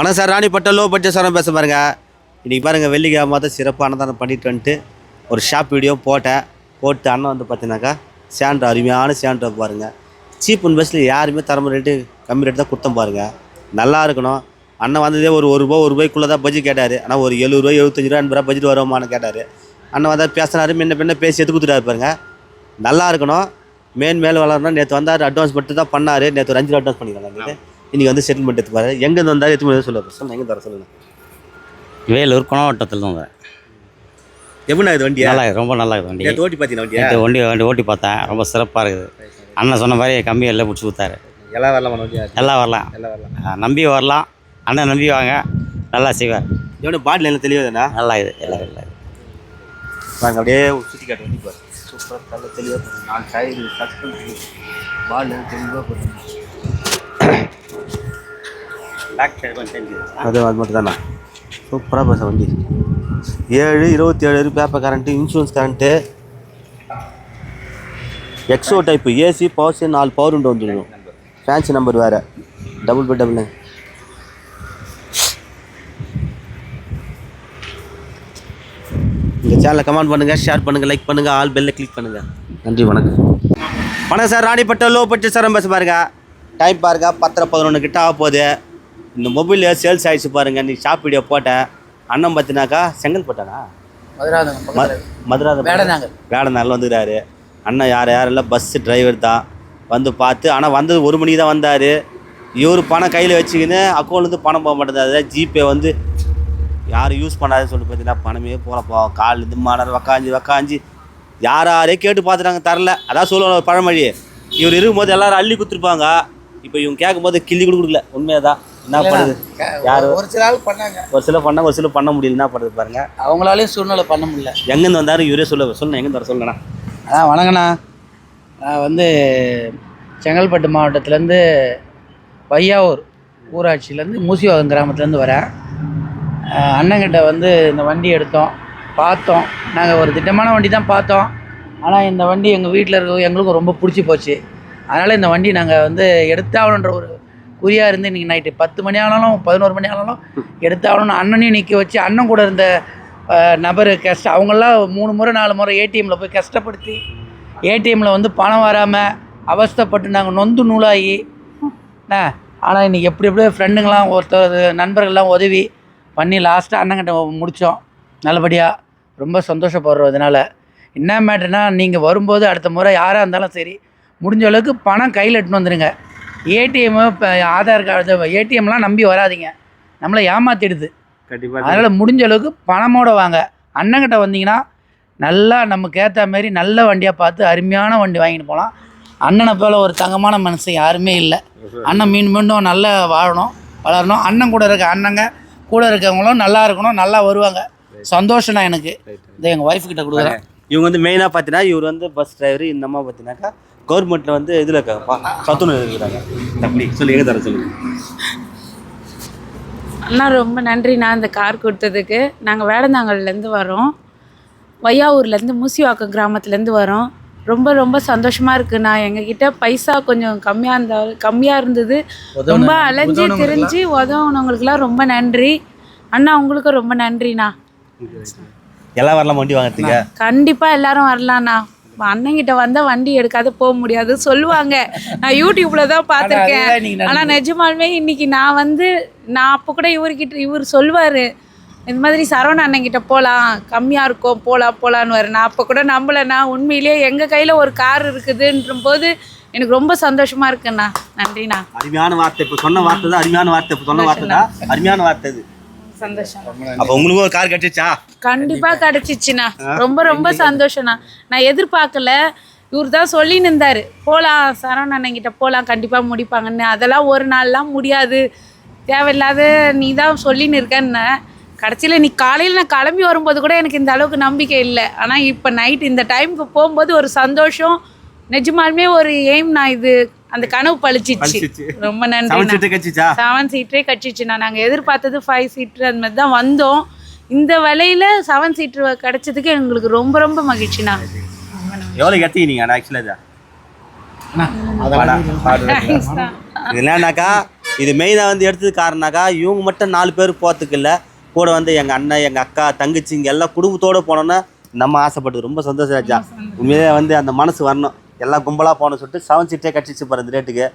வணக்கம் sir ராணிப்பட்ட low budget சாரம் பேச பாருங்க. இன்றைக்கி பாருங்கள் வெள்ளிக்கிழமை தான் சிறப்பாக அன்னதானம் பண்ணிட்டு வந்துட்டு ஒரு ஷாப் வீடியோ போட்டேன். போட்டு அண்ணன் வந்து பார்த்தீங்கன்னாக்கா சேண்டர் அருமையான சேண்டர் பாருங்கள் சீப் அண்ட் பெஸ்ட்டில் யாருமே தரம ரேட்டு கம்மி ரேட்டு தான் கொடுத்தோம் பாருங்கள் நல்லா இருக்கணும். அண்ணன் வந்ததே ஒரு ஒரு ரூபா ஒரு ரூபாய்க்குள்ளே தான் பட்ஜெட் கேட்டார். ஆனால் ஒரு எழுபது ரூபா எழுபத்தஞ்சு ரூபா எண்பது ரூபா பட்ஜெட் வருமானு கேட்டார். அண்ணன் வந்தால் பேசினாரு முன்ன பின்ன பேசி எடுத்து கொடுத்துட்டாரு பாருங்கள் நல்லா இருக்கணும். மேன் மேல் வளரணும் நேற்று வந்தார் அட்வான்ஸ் மட்டும் தான் பண்ணார். நேற்று ஒரு அஞ்சு அட்வான்ஸ் பண்ணிக்கலாம் இன்றைக்கி வந்து செட்டில்மெண்ட் எடுத்துப்பாரு எங்கேருந்து வந்தார் எத்தனை மணி சொல்லுங்கள் சொல்லுங்கள் எங்கே தர சொல்லுங்கள் வேலூர் குணவட்டத்தில் தான் வரேன் எப்படிண்ணா இது வண்டியா? நல்லா ரொம்ப நல்லா இருக்குது வண்டி. ஓட்டி பார்த்தீங்கன்னா வண்டியா? நேற்று வண்டி வண்டி ஓட்டி பார்த்தேன். ரொம்ப சிறப்பாக இருக்குது. அண்ணன் சொன்ன மாதிரி கம்மி எல்லாம் பிடிச்சி கொடுத்தாரு. எல்லாம் வரலாம் எல்லாம் வரலாம். எல்லாம் வரலாம். நம்பி வரலாம். அண்ணன் நம்பி வாங்க. நல்லா செய்வார். எவ்வளோ பாட்டில் என்ன தெளிவாதுண்ணா நல்லா இது எல்லாம் இல்லை வாங்க அப்படியே சுற்றி காட்டு வண்டி பாரு சூப்பராக நல்ல தெளிவாக நாலு சஸ்பென்ஸ் பால் தெளிவாக போட்டு அது அது மட்டும் சூப்பராக பேச வண்டி. ஏழு இருபத்தி ஏழு பேப்பர் கரண்ட்டு இன்சூரன்ஸ் கரண்ட்டு எக்ஸோ டைப்பு ஏசி பவர் ஸ்டேஷன் நாலு பவர் உண்டு வந்துடும். ஃபேன்சி நம்பர் வேறு. டபுள் பை டபுள் இந்த சேனலை கமெண்ட் பண்ணுங்கள் ஷேர் பண்ணுங்கள் லைக் பண்ணுங்கள் ஆல் பெல்லை கிளிக் பண்ணுங்கள் நன்றி வணக்கம். வணக்கம் சார் ராணிப்பட்ட லோ பட்ஜெட் சார் பேச பாருங்க. டைம் பாருங்க பத்தரை பதினொன்று கிட்ட ஆக போகுது. இந்த மொபைல் சேல்ஸ் ஆயிடுச்சு பாருங்க. நீ ஷாப் வீடியோ போட்டேன் அண்ணன் பார்த்தினாக்கா செங்கல்பட்டானா ம- மதுராத வேடநாங்கல். வேடநாள் வந்துக்கிறாரு. அண்ணன் யார் யாரெல்லாம் பஸ்ஸு டிரைவர் தான் வந்து பார்த்து ஆனால் வந்தது ஒரு மணிக்கு தான் வந்தார். இவர் பணம் கையில் வச்சுக்கின்னு அக்கௌண்ட்லேருந்து பணம் போக மாட்டேங்குது. ஜிபே வந்து யாரும் யூஸ் பண்ணாதுன்னு சொல்லிட்டு பார்த்தீங்கன்னா பணமே போகலப்பா கால்லேருந்து மாடர் உக்காஞ்சி உக்காஞ்சி. யார் யாரே கேட்டு பார்த்துட்டாங்க தரல. அதான் சொல்லுவாங்க பழமொழி. இவர் இருக்கும்போது எல்லாரும் அள்ளி கொடுத்துருப்பாங்க. இப்போ இவங்க கேட்கும்போது கிள்ளி கூட கொடுக்கல. உண்மையாக என்ன பண்ணுது? யாரு? ஒரு சில ஆள் பண்ணாங்க. ஒரு சில பண்ண ஒரு சில பண்ண முடியல. என்ன பண்ணுறது பாருங்க. அவங்களாலையும் சூழ்நிலை பண்ண முடியல. எங்கேருந்து வந்தாரு? இவரே சொல்ல சொல்லுங்க எங்கே வர சொல்லுங்கண்ணா. அண்ணா வணக்கண்ணா. நான் வந்து செங்கல்பட்டு மாவட்டத்துலேருந்து வையாவூர் ஊராட்சியிலேருந்து மூசிவாகம் கிராமத்துலேருந்து வரேன். அண்ணங்கிட்ட வந்து இந்த வண்டி எடுத்தோம் பார்த்தோம். நாங்கள் ஒரு திட்டமான வண்டி தான் பார்த்தோம். ஆனால் இந்த வண்டி எங்கள் வீட்டில் இருக்க எங்களுக்கும் ரொம்ப பிடிச்சி போச்சு. அதனால் இந்த வண்டி நாங்கள் வந்து எடுத்தாகணுன்ற ஒரு குறியாக இருந்து இன்றைக்கி நைட்டு பத்து மணி ஆனாலும் பதினோரு மணி ஆனாலும் எடுத்தாலும் அண்ணனையும் நிற்க வச்சு அண்ணன் கூட இருந்த நபர் கஷ்ட அவங்களாம் மூணு முறை நாலு முறை ஏடிஎம்மில் போய் கஷ்டப்படுத்தி ஏடிஎம்மில் வந்து பணம் வராமல் அவஸ்தைப்பட்டு நாங்கள் நொந்து நூலாகி ஆனால் இன்றைக்கி எப்படி எப்படியோ ஃப்ரெண்டுங்களாம் ஒருத்தர் நண்பர்கள்லாம் உதவி பண்ணி லாஸ்ட்டாக அண்ணங்கிட்ட முடித்தோம் நல்லபடியாக ரொம்ப சந்தோஷப்படுறோம் இதனால். என்ன மேட்டர்னால் நீங்கள் வரும்போது அடுத்த முறை யாராக இருந்தாலும் சரி முடிஞ்ச அளவுக்கு பணம் கையில் எடுத்துன்னு வந்துடுங்க ஏடிஎம்மு இப்போ ஆதார் கார்டு ஏடிஎம்லாம் நம்பி வராதீங்க. நம்மளை ஏமாத்திடுது. கண்டிப்பாக அதனால் முடிஞ்ச அளவுக்கு பணமோட வாங்க. அண்ணங்கிட்ட வந்தீங்கன்னா நல்லா நமக்கு ஏற்ற மாதிரி நல்ல வண்டியாக பார்த்து அருமையான வண்டி வாங்கிட்டு போகலாம். அண்ணனை போல் ஒரு தங்கமான மனுஷன் யாருமே இல்லை. அண்ணன் மீன் மீண்டும் நல்லா வாழணும் வளரணும். அண்ணன் கூட இருக்க அண்ணங்க கூட இருக்கவங்களும் நல்லா இருக்கணும் நல்லா வருவாங்க. சந்தோஷம்னா எனக்கு. இதை எங்கள் ஒய்ஃப் கிட்ட கொடுக்குறேன். இவங்க வந்து மெயினாக பார்த்தீங்கன்னா இவர் வந்து பஸ் டிரைவர் இந்த அம்மா பார்த்தீங்கன்னாக்கா கவர்மெண்ட்டில் வந்து இதில் இருக்காங்க சத்துணவு இருக்கிறாங்க அப்படி சொல்லி எங்கே தர சொல்லுங்க அண்ணா ரொம்ப நன்றிண்ணா இந்த கார் கொடுத்ததுக்கு. நாங்கள் வேடந்தாங்கல்லேருந்து வரோம். வையாவூர்லேருந்து மூசிவாக்கம் கிராமத்துலேருந்து வரோம். ரொம்ப ரொம்ப சந்தோஷமாக இருக்குண்ணா. எங்ககிட்ட பைசா கொஞ்சம் கம்மியாக இருந்தா கம்மியாக இருந்தது. ரொம்ப அலைஞ்சு திரிஞ்சு உதவுனவங்களுக்குலாம் ரொம்ப நன்றி. அண்ணா உங்களுக்கும் ரொம்ப நன்றிண்ணா. எல்லாம் வரலாம் வண்டி வாங்குறதுக்கு? கண்டிப்பாக எல்லாரும் வரலாண்ணா அண்ணங்கிட்ட வந்தால் வண்டி எடுக்காத போக முடியாது சொல்லுவாங்க. நான் யூடியூப்ல தான் பார்த்துருக்கேன். ஆனால் நிஜமாலுமே இன்னைக்கு நான் வந்து நான் அப்போ கூட இவர்கிட்ட இவர் சொல்லுவார். இந்த மாதிரி சரவண அண்ணங்கிட்ட போகலாம் கம்மியாக இருக்கும் போகலாம் போகலான்னு வர நான் அப்போ கூட நம்பலைண்ணா. உண்மையிலேயே எங்கள் கையில் ஒரு கார் இருக்குதுன்ற போது எனக்கு ரொம்ப சந்தோஷமா இருக்குண்ணா. நன்றிண்ணா. அருமையான வார்த்தை இப்போ சொன்ன வார்த்தை தான் அருமையான வார்த்தை இப்போ சொன்ன வார்த்தை தான். அருமையான வார்த்தை இது சந்தோஷம். அப்போ உங்களுக்கும் ஒரு கார் கட்டிச்சா கண்டிப்பா கிடைச்சிச்சுண்ணா. ரொம்ப ரொம்ப சந்தோஷம்ண்ணா. நான் எதிர்பார்க்கல. இவர் தான் சொல்லின்னு இருந்தாரு. போகலாம் சரவண அண்ணங்கிட்ட போகலாம் கண்டிப்பாக முடிப்பாங்கன்னு. அதெல்லாம் ஒரு நாள்லாம் முடியாது. தேவையில்லாத நீ தான் சொல்லின்னு இருக்கேன்னு. கடைசியில் நீ காலையில் நான் கிளம்பி வரும்போது கூட எனக்கு இந்த அளவுக்கு நம்பிக்கை இல்லை. ஆனால் இப்போ நைட் இந்த டைமுக்கு போகும்போது ஒரு சந்தோஷம் நிஜமாலுமே ஒரு எய்ம் நான் இது. அந்த கனவு பழிச்சிச்சு. பளிச்சிச்சு. ரொம்ப செவன் நன்றி சீட்டு கட்சிச்சா? செவன் சீட்டரே கட்சிச்சுண்ணா. நாங்கள் எதிர்பார்த்தது ஃபைவ் சீட்ரு அந்த மாதிரி தான் வந்தோம். இந்த விலையில செவன் சீட்ரு கிடைச்சதுக்கு எங்களுக்கு ரொம்ப ரொம்ப மகிழ்ச்சிண்ணா. எவ்வளோ எடுத்துக்கினீங்க ஆக்சுவலாக இதை. தேங்க்ஸ்ண்ணா இது என்னன்னாக்கா இது மெயினாக வந்து எடுத்தது காரணம்னாக்கா இவங்க மட்டும் நாலு பேர் போகிறதுக்கு இல்லை. கூட வந்து எங்கள் அண்ணன் எங்கள் அக்கா தங்கச்சி இங்கே எல்லாம் குடும்பத்தோடு போனோன்னா நம்ம ஆசைப்பட்டது. ரொம்ப சந்தோஷம் ஆச்சா உண்மையிலே வந்து அந்த மனசு வரணும். எல்லாம் கும்பலாக போகணும்னு சொல்லிட்டு செவன் சீட்டே கட்டிச்சு பாரு இந்த ரேட்டுக்கு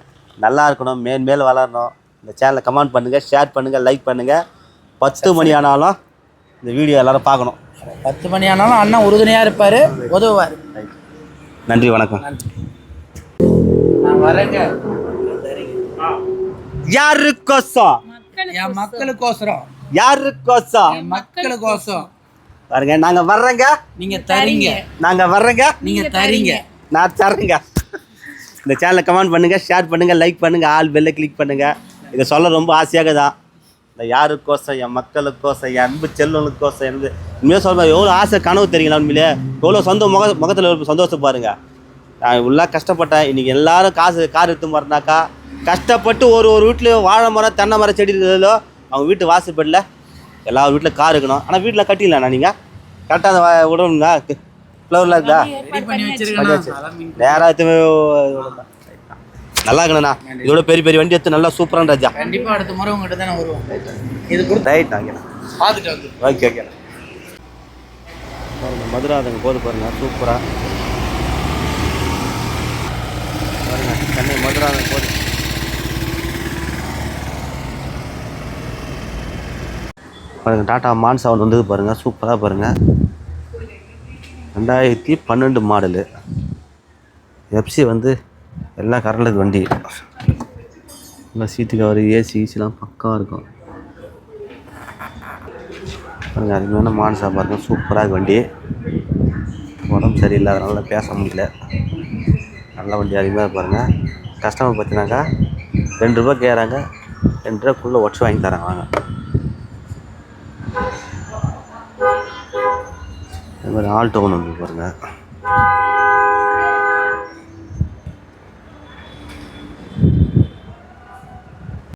நல்லா இருக்கணும். மேல் மேல் வளரணும். இந்த சேனலை கமெண்ட் பண்ணுங்கள் ஷேர் பண்ணுங்கள் லைக் பண்ணுங்கள் பத்து மணி ஆனாலும் இந்த வீடியோ எல்லாரும் பார்க்கணும். பத்து மணி ஆனாலும் அண்ணன் உறுதுணையாக இருப்பார் உதவுவார். நன்றி வணக்கம். நான் வரேங்க. யாருக்கோசம்? என் மக்களுக்கோசரம். யாருக்கோசம்? என் மக்களுக்கோசரம். பாருங்க நாங்க வர்றேங்க. நீங்க தரீங்க. நாங்க வர்றேங்க. நீங்க தரீங்க. நான் தரேங்க. இந்த சேனலை கமெண்ட் பண்ணுங்கள் ஷேர் பண்ணுங்கள் லைக் பண்ணுங்கள் ஆல் பெல்லை கிளிக் பண்ணுங்கள் இதை சொல்ல ரொம்ப ஆசையாக தான் இந்த யாருக்கோசம் என் மக்களுக்கோசம் என் அன்பு செல்வனுக்கோசம் எனக்கு உண்மையாக சொல்லுவேன் எவ்வளோ ஆசை கனவு தெரியுங்களா உண்மையிலே? எவ்வளோ சொந்த முக முகத்தில் சந்தோஷம் பாருங்க. நான் இவ்வளோ கஷ்டப்பட்டேன். இன்றைக்கி எல்லாரும் காசு கார் எடுத்து போகிறனாக்கா கஷ்டப்பட்டு ஒரு ஒரு வீட்லேயும் வாழை மரம் தென்னை மரம் செடி இருக்கிறதோ அவங்க வீட்டு வாசப்படில் எல்லா வீட்டில் கார் இருக்கணும். ஆனால் வீட்டில் கட்டிடலாண்ணா நீங்கள் கரெக்டாக அதை விடணுங்களா ஃப்ளவர்லாம் இருக்குதா நேராக நல்லா இருக்கணுண்ணா இதோட பெரிய பெரிய வண்டி எடுத்து நல்லா சூப்பரான ராஜா. கண்டிப்பா அடுத்த முறை உங்ககிட்ட தானே வருவோம். இது கொடுத்து ரைட் வாங்கிண்ணா பார்த்துட்டு வந்து. ஓகே ஓகே பாருங்க மதுராதங்க போது பாருங்க. சூப்பராக பாருங்க சென்னை மதுராதங்க போது. பாருங்க டாடா மான் செவன் வந்தது பாருங்க. சூப்பராக பாருங்க. ரெண்டாயிரத்தி பன்னெண்டு மாடலு. எஃப்சி வந்து எல்லாம் கரண்டது வண்டி. நல்லா சீட்டு கவர் ஏசி ஈசிலாம் பக்காவாக இருக்கும். பாருங்க அருமையான மான்சா பாருங்க சூப்பராக வண்டி. உடம்பு சரியில்லை அதனால பேச முடியல. நல்ல வண்டி அருமையாக பாருங்கள் கஸ்டமர் பார்த்தீங்கன்னாக்கா ரெண்டு ரூபா கேட்குறாங்க ரெண்டு ரூபாக்குள்ளே ஒட்ஸ் வாங்கி தராங்க வாங்க. மாதிரி ஆல்டோ ஒன்று வந்து பாருங்க.